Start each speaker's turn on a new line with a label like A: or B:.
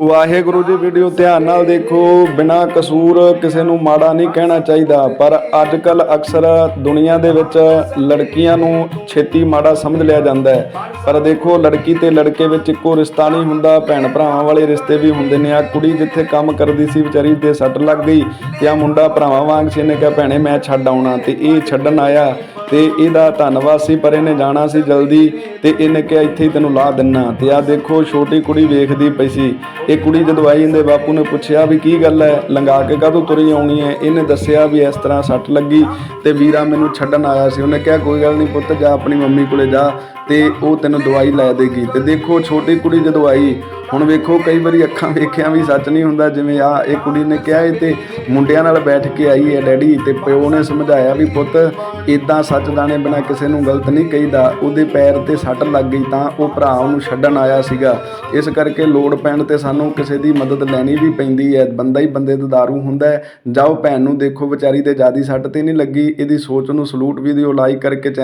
A: Waheguru ji video ਧਿਆਨ ਨਾਲ ਦੇਖੋ, ਬਿਨਾ ਕਸੂਰ ਕਿਸੇ ਨੂੰ ਮਾੜਾ ਨਹੀਂ ਕਹਿਣਾ ਚਾਹੀਦਾ, ਪਰ ਅੱਜ ਕੱਲ ਅਕਸਰ ਦੁਨੀਆ ਦੇ ਵਿੱਚ ਲੜਕੀਆਂ ਨੂੰ ਛੇਤੀ ਮਾੜਾ ਸਮਝ ਲਿਆ ਜਾਂਦਾ ਹੈ। ਪਰ ਦੇਖੋ, ਲੜਕੀ ਤੇ ਲੜਕੇ ਵਿੱਚ ਇੱਕੋ ਰਿਸ਼ਤਾ ਨਹੀਂ ਹੁੰਦਾ, ਭੈਣ ਭਰਾਵਾਂ ਵਾਲੇ ਰਿਸ਼ਤੇ ਵੀ ਹੁੰਦੇ ਨੇ। ਆ ਕੁੜੀ ਜਿੱਥੇ ਕੰਮ ਕਰਦੀ ਸੀ, ਵਿਚਾਰੀ ਤੇ ਸੱਟ ਲੱਗ ਗਈ ਤੇ ਆ ਮੁੰਡਾ ਭਰਾਵਾਂ ਵਾਂਗ ਸੀ ਨੇ ਕਿਹਾ, ਭੈਣੇ, ਮੈਂ ਛੱਡ ਆਉਣਾ। ਤੇ ਇਹ ਛੱਡਣ ਆਇਆ। ਤੇ ਇਹਦਾ ਧੰਨਵਾਦ ਸੀ, ਪਰ ਇਹਨੇ ਜਾਣਾ ਸੀ ਜਲਦੀ ਤੇ ਇਹਨੇ ਕਿਹਾ, ਇੱਥੇ ਹੀ ਤੈਨੂੰ ਲਾ ਦਿੰਨਾ। ਤੇ ਆ ਦੇਖੋ, ਛੋਟੀ ਕੁੜੀ ਵੇਖਦੀ ਪਈ ਸੀ। ਇਹ ਕੁੜੀ ਜਦੋਂ ਆਈ, ਇਹਦੇ ਬਾਪੂ ਨੇ ਪੁੱਛਿਆ ਵੀ ਕੀ ਗੱਲ ਹੈ ਲੰਗਾ ਕੇ ਕਾਹਤੋਂ ਤੁਰੀ ਆਉਣੀ ਹੈ ਇਹਨੇ ਦੱਸਿਆ ਵੀ ਇਸ ਤਰ੍ਹਾਂ ਸੱਟ ਲੱਗੀ ਤੇ ਵੀਰਾ ਮੈਨੂੰ ਛੱਡਣ ਆਇਆ ਸੀ। ਉਹਨੇ ਕਿਹਾ, ਕੋਈ ਗੱਲ ਨਹੀਂ ਪੁੱਤ, ਜਾ ਆਪਣੀ ਮੰਮੀ ਕੋਲੇ ਜਾ ਤੇ ਉਹ ਤੈਨੂੰ ਦਵਾਈ ਲੈ ਦੇਗੀ। ਤੇ ਦੇਖੋ, ਛੋਟੀ ਕੁੜੀ ਜਦੋਂ ਆਈ ਹੁਣ ਵੇਖੋ, ਕਈ ਵਾਰੀ ਅੱਖਾਂ ਵੇਖਿਆ ਵੀ ਸੱਚ ਨਹੀਂ ਹੁੰਦਾ, ਜਿਵੇਂ ਆ ਇਹ ਕੁੜੀ ਨੇ ਕਿਹਾ ਇਹ ਤੇ ਮੁੰਡਿਆਂ ਨਾਲ ਬੈਠ ਕੇ ਆਈ ਹੈ ਡੈਡੀ ਤੇ ਪਿਓ ਨੇ ਸਮਝਾਇਆ ਵੀ ਪੁੱਤ ਇਦਾਂ ਸੱਚ ਦਾਣੇ ਬਿਨਾ ਕਿਸੇ ਨੂੰ ਗਲਤ ਨਹੀਂ ਕਹੀਦਾ। ਉਹਦੇ ਪੈਰ ਤੇ ਸੱਟ ਲੱਗ ਗਈ ਤਾਂ ਉਹ ਭਰਾ ਉਹਨੂੰ ਛੱਡਣ ਆਇਆ ਸੀਗਾ। ਇਸ ਕਰਕੇ ਲੋੜ ਪੈਣ ਤੇ ਸਾਨੂੰ ਕਿਸੇ ਦੀ ਮਦਦ ਲੈਣੀ ਵੀ ਪੈਂਦੀ ਹੈ ਬੰਦਾ ਹੀ ਬੰਦੇ ਦਾ ਦਾਰੂ ਹੁੰਦਾ ਹੈ ਜਾਓ ਭੈਣ ਨੂੰ ਦੇਖੋ, ਵਿਚਾਰੀ ਤੇ ਜਿਆਦੀ ਸੱਟ ਤੇ ਨਹੀਂ ਲੱਗੀ। ਇਹਦੀ ਸੋਚ ਨੂੰ ਸਲੂਟ ਵੀਡੀਓ ਲਾਈਕ ਕਰਕੇ